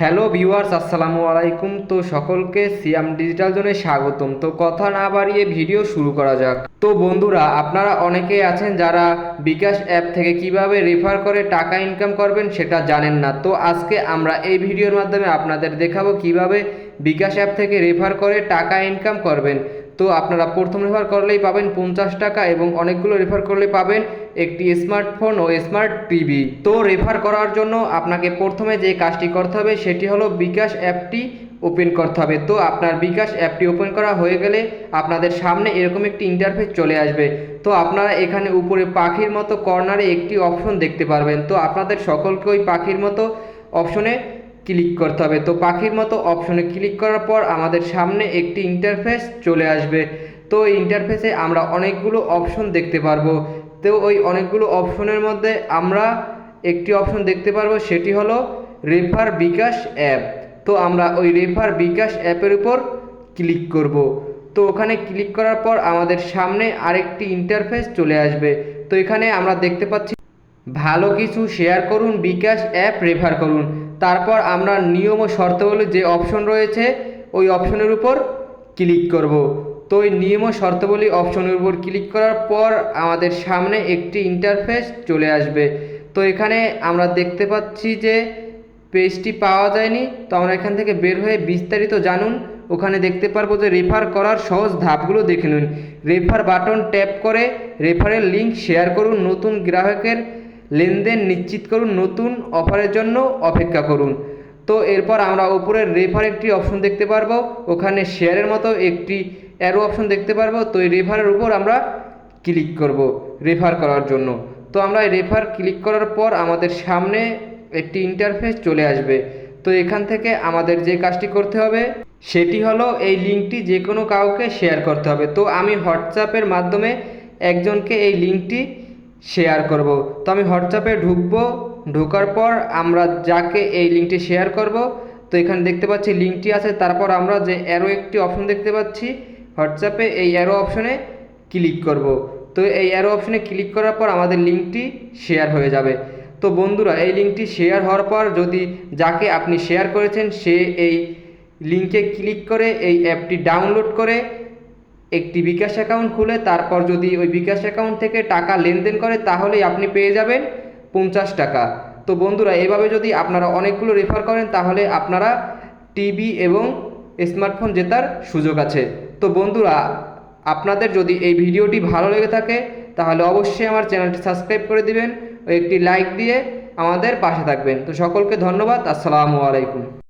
Hello viewers, আসসালামু আলাইকুম। তো সকলকে সিয়াম ডিজিটাল জোনে স্বাগতম। তো কথা না বাড়িয়ে ভিডিও শুরু করা যাক। তো বন্ধুরা, আপনারা অনেকেই আছেন যারা বিকাশ অ্যাপ থেকে কীভাবে রেফার করে টাকা ইনকাম করবেন সেটা জানেন না। তো আজকে আমরা এই ভিডিওর মাধ্যমে আপনাদের দেখাবো কীভাবে বিকাশ অ্যাপ থেকে রেফার করে টাকা ইনকাম করবেন। তো আপনারা প্রথম রেফার করলেই পাবেন পঞ্চাশ টাকা এবং অনেকগুলো রেফার করলে পাবেন একটি স্মার্টফোন ও স্মার্ট টিভি তো রেফার করার জন্য আপনাকে প্রথমে যে কাজটি করতে হবে সেটি হলো বিকাশ অ্যাপটি ওপেন করতে হবে। তো আপনার বিকাশ অ্যাপটি ওপেন করা হয়ে গেলে আপনাদের সামনে এরকম একটি ইন্টারফেস চলে আসবে। তো আপনারা এখানে উপরে পাখির মতো কর্নারে একটি অপশন দেখতে পারবেন। তো আপনাদের সকলকে ওই পাখির মতো অপশনে ক্লিক করতে হবে। তো পাখির মতো অপশনে ক্লিক করার পর আমাদের সামনে একটি ইন্টারফেস চলে আসবে। তো এই ইন্টারফেসে আমরা অনেকগুলো অপশন দেখতে পারব। তো ওই অনেকগুলো অপশনের মধ্যে আমরা একটি অপশন দেখতে পারব, সেটি হলো রেফার বিকাশ অ্যাপ তো আমরা ওই রেফার বিকাশ অ্যাপের উপর ক্লিক করব। তো ওখানে ক্লিক করার পর আমাদের সামনে আরেকটি ইন্টারফেস চলে আসবে। তো এখানে আমরা দেখতে পাচ্ছি, ভালো কিছু শেয়ার করুন, বিকাশ অ্যাপ রেফার করুন। তারপর আমরা নিয়ম ও শর্তাবলী যে অপশন রয়েছে, ওই অপশনের উপর ক্লিক করব। তো ওই নিয়ম ও শর্তাবলী অপশনের উপর ক্লিক করার পর আমাদের সামনে একটি ইন্টারফেস চলে আসবে। তো এখানে আমরা দেখতে পাচ্ছি যে পেজটি পাওয়া যায়নি। তো আমরা এখান থেকে বের হয়ে বিস্তারিত জানুন। ওখানে দেখতে পারব যে রেফার করার সহজ ধাপগুলো দেখে নিন। রেফার বাটন ট্যাপ করে রেফারের লিঙ্ক শেয়ার করুন নতুন গ্রাহকের। লেনদেন নিশ্চিত করুন, নতুন অফারের জন্য অপেক্ষা করুন। তো এরপর আমরা উপরের রেফার একটি অপশন দেখতে পারব। ওখানে শেয়ারের মতো একটি অ্যারো অপশন দেখতে পারব। তো এই রেফারের উপর আমরা ক্লিক করব রেফার করার জন্য। তো আমরা এই রেফার ক্লিক করার পর আমাদের সামনে একটি ইন্টারফেস চলে আসবে। তো এখান থেকে আমাদের যে কাজটি করতে হবে, সেটি হলো এই লিঙ্কটি যে কোনো কাউকে শেয়ার করতে হবে। তো আমি হোয়াটসঅ্যাপের মাধ্যমে একজনকে এই লিঙ্কটি শেয়ার করব। তো আমি হোয়াটসঅ্যাপে ঢুকবো, ঢোকার পর আমরা যাকে এই লিঙ্কটি শেয়ার করব, তো এখানে দেখতে পাচ্ছি লিঙ্কটি আছে, তারপর আমরা যে অ্যারো একটি অপশন দেখতে পাচ্ছি হোয়াটসঅ্যাপে এই অ্যারো অপশনে ক্লিক করব। তো এই অ্যারো অপশনে ক্লিক করার পর আমাদের লিঙ্কটি শেয়ার হয়ে যাবে। তো বন্ধুরা, এই লিঙ্কটি শেয়ার হওয়ার পর যদি যাকে আপনি শেয়ার করেছেন, সে এই লিঙ্কে ক্লিক করে এই অ্যাপটি ডাউনলোড করে একটি বিকাশ অ্যাকাউন্ট খুলে তারপর যদি ওই বিকাশ অ্যাকাউন্ট থেকে টাকা লেনদেন করে তাহলেই আপনি পেয়ে যাবেন পঞ্চাশ টাকা। তো বন্ধুরা, এভাবে যদি আপনারা অনেকগুলো রেফার করেন তাহলে আপনারা টিভি এবং স্মার্টফোন জেতার সুযোগ আছে। তো বন্ধুরা, আপনাদের যদি এই ভিডিওটি ভালো লেগে থাকে, তাহলে অবশ্যই আমার চ্যানেলটি সাবস্ক্রাইব করে দিবেন। ও একটি লাইক দিয়ে আমাদের পাশে থাকবেন। তো সকলকে ধন্যবাদ। আসসালামু আলাইকুম।